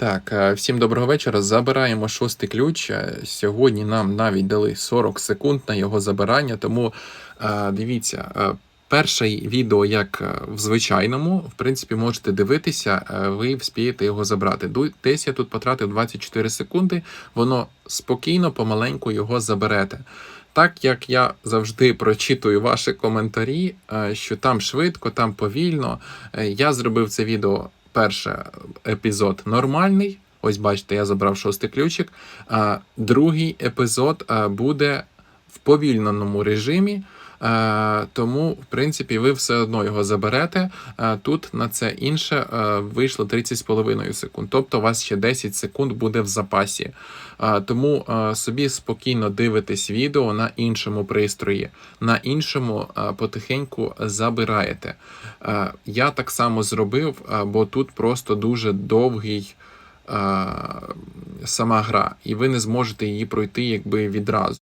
Так, е, всім доброго вечора. Забираємо шостий ключ. Е, Сьогодні нам навіть дали 40 секунд на його забирання, тому е, дивіться. Перше відео, як в звичайному, в принципі, можете дивитися, ви вспієте його забрати. Десь я тут потратив 24 секунди, воно спокійно, помаленьку його заберете. Так як я завжди прочитую ваші коментарі, що там швидко, там повільно, я зробив це відео перше епізод нормальний. Ось бачите, я забрав шостий ключик. Другий епізод буде в повільненому режимі. Е, тому, в принципі, ви все одно його заберете. Е, тут на це інше е, вийшло 30,5 секунд. Тобто у вас ще 10 секунд буде в запасі. Тому собі спокійно дивитесь відео на іншому пристрої, на іншому потихеньку забираєте. Я так само зробив, бо тут просто дуже довгий сама гра, і ви не зможете її пройти якби відразу.